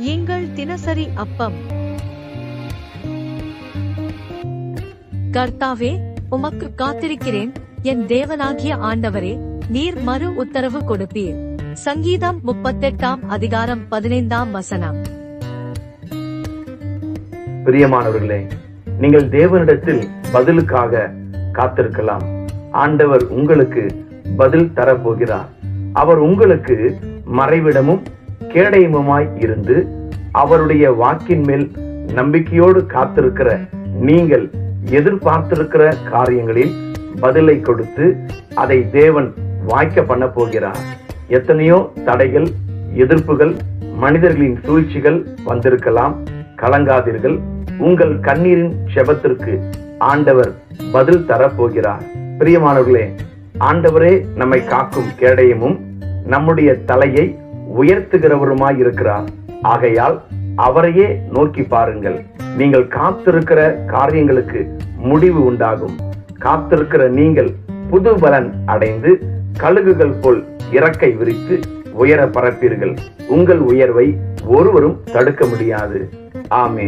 எங்கள் தினசரி அப்பம். கர்த்தாவே உமக்கு காத்திருக்கிறேன். என் தேவனாகிய ஆண்டவரே நீர் மறு உத்தரவு கொடுப்பீர். சங்கீதம் முப்பத்தெட்டாம் அதிகாரம் பதினைந்தாம் வசனம். பிரியமானவர்களே நீங்கள் தேவனிடத்தில் பதிலுக்காக காத்திருக்கலாம். ஆண்டவர் உங்களுக்கு பதில் தரப்போகிறார். அவர் உங்களுக்கு மறைவிடமும் கேடயமுமாய் இருந்து அவருடைய வாக்கின் மேல் நம்பிக்கையோடு காத்திருக்கிற நீங்கள் எதிர்பார்த்திருக்கிற காரியங்களில் பதிலை கொடுத்து அதை தேவன் வாய்க்க பண்ண போகிறார். எத்தனையோ தடைகள் எதிர்ப்புகள் மனிதர்களின் சூழ்ச்சிகள் வந்திருக்கலாம். கலங்காதீர்கள். உங்கள் கண்ணீரின் செபத்திற்கு ஆண்டவர் பதில் தரப்போகிறார். பிரியமானவர்களே ஆண்டவரே நம்மை காக்கும் கேடயமும் நம்முடைய தலையை உயர்த்துகிறவருமாய் இருக்கிறார். ஆகையால் அவரையே நோக்கி பாருங்கள். நீங்கள் காத்திருக்கிற காரியங்களுக்கு முடிவு உண்டாகும். காத்திருக்கிற நீங்கள் புது பலன் அடைந்து கழுகுகள் போல் இறக்கை விரித்து உயர பரப்பீர்கள். உங்கள் உயர்வை ஒருவரும் தடுக்க முடியாது. ஆமே